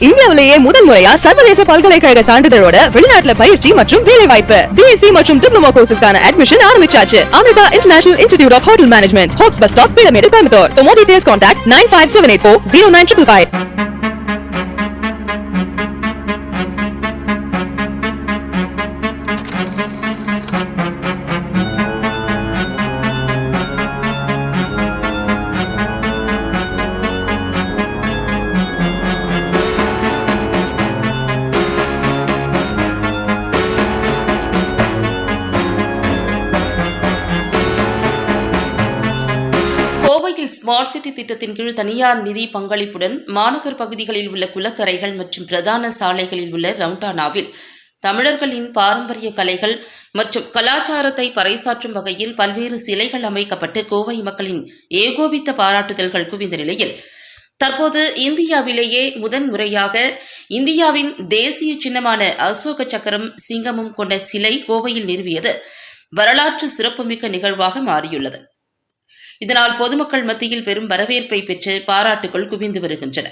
இந்தியாவிலேயே முதல் முறையா சர்வதேச பல்கலைக்கழக சான்றிதழோட வெளிநாட்டுல பயிற்சி மற்றும் வேலை வாய்ப்பு பிஎஸ்சி மற்றும் டிப்ளமோ கோர்சஸ்க்கான அட்மிஷன் ஆரம்பிச்சாச்சு. Amrita international institute of hotel management Hopes bus stop pyramid Coimbatore For more details nine five seven eight four zero nine triple five கோவையில் ஸ்மார்ட் சிட்டி திட்டத்தின் கீழ் தனியார் நிதி பங்களிப்புடன் மாநகர் பகுதிகளில் உள்ள குளக்கரைகள் மற்றும் பிரதான சாலைகளில் உள்ள ரவுண்டானாவில் தமிழர்களின் பாரம்பரிய கலைகள் மற்றும் கலாச்சாரத்தை பறைசாற்றும் வகையில் பல்வேறு சிலைகள் அமைக்கப்பட்டு கோவை மக்களின் ஏகோபித்த பாராட்டுதல்கள் குவிந்த நிலையில் தற்போது இந்தியாவிலேயே முதன் முறையாக இந்தியாவின் தேசிய சின்னமான அசோக சக்கரம் சிங்கமும் கொண்ட சிலை கோவையில் நிறுவியது. வரலாற்று சிறப்புமிக்க நிகழ்வாக மாறியுள்ளது. இதனால் பொதுமக்கள் மத்தியில் பெரும் வரவேற்பை பெற்று பாராட்டுகள் குவிந்து வருகின்றன.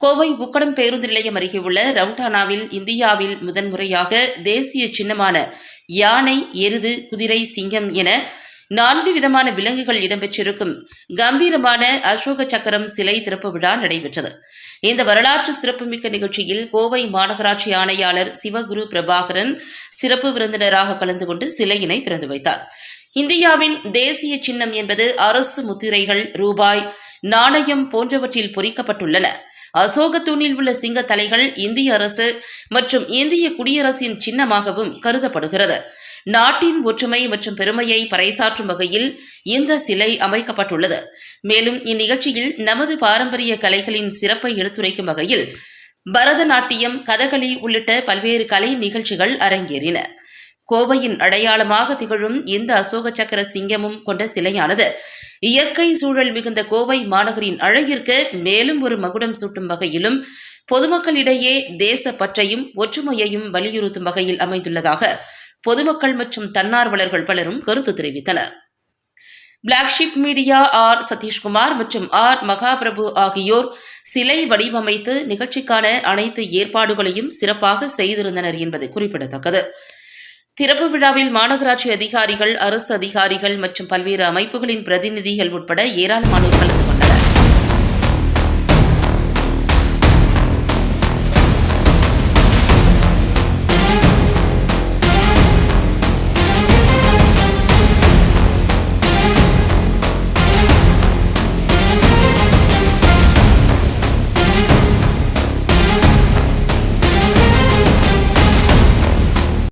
கோவை உக்கடம் பேருந்து நிலையம் அருகே உள்ள ரவுண்டானாவில் இந்தியாவில் முதன்முறையாக தேசிய சின்னமான யானை எருது குதிரை சிங்கம் என நான்கு விதமான விலங்குகள் இடம்பெற்றிருக்கும் கம்பீரமான அசோக சக்கரம் சிலை திறப்பு விழா நடைபெற்றது. இந்த வரலாற்று சிறப்புமிக்க நிகழ்ச்சியில் கோவை மாநகராட்சி ஆணையாளர் சிவகுரு பிரபாகரன் சிறப்பு விருந்தினராக கலந்து கொண்டு சிலையினை திறந்து வைத்தார். இந்தியாவின் தேசிய சின்னம் என்பது அரசு முத்திரைகள் ரூபாய் நாணயம் போன்றவற்றில் பொறிக்கப்பட்டுள்ளன. அசோக தூணில் உள்ள சிங்க தலைகள் இந்திய அரசு மற்றும் இந்திய குடியரசின் சின்னமாகவும் கருதப்படுகிறது. நாட்டின் ஒற்றுமை மற்றும் பெருமையை பறைசாற்றும் வகையில் இந்த சிலை அமைக்கப்பட்டுள்ளது. மேலும் இந்நிகழ்ச்சியில் நமது பாரம்பரிய கலைகளின் சிறப்பை எடுத்துரைக்கும் வகையில் பரதநாட்டியம் கதகளி உள்ளிட்ட பல்வேறு கலை நிகழ்ச்சிகள் அரங்கேறின. கோவையின் அடையாளமாக திகழும் இந்த அசோக சக்கர சிங்கமும் கொண்ட சிலையானது. இயற்கை சூழல் மிகுந்த கோவை மாநகரின் அழகிற்கு மேலும் ஒரு மகுடம் சூட்டும் வகையிலும் பொதுமக்களிடையே தேச பற்றையும் ஒற்றுமையையும் வலியுறுத்தும் வகையில் அமைந்துள்ளதாக பொதுமக்கள் மற்றும் தன்னார்வலர்கள் பலரும் கருத்து தெரிவித்தனர். பிளாக்ஷிப் மீடியா ஆர் சதீஷ்குமார் மற்றும் ஆர் மகாபிரபு ஆகியோர் சிலை வடிவமைத்து நிகழ்ச்சிக்கான அனைத்து ஏற்பாடுகளையும் சிறப்பாக செய்திருந்தனர் என்பது குறிப்பிடத்தக்கது. திறப்பு விழாவில் மாநகராட்சி அதிகாரிகள் அரசு அதிகாரிகள் மற்றும் பல்வேறு அமைப்புகளின் பிரதிநிதிகள் உட்பட ஏராளமானோர் கலந்து கொண்டனர்.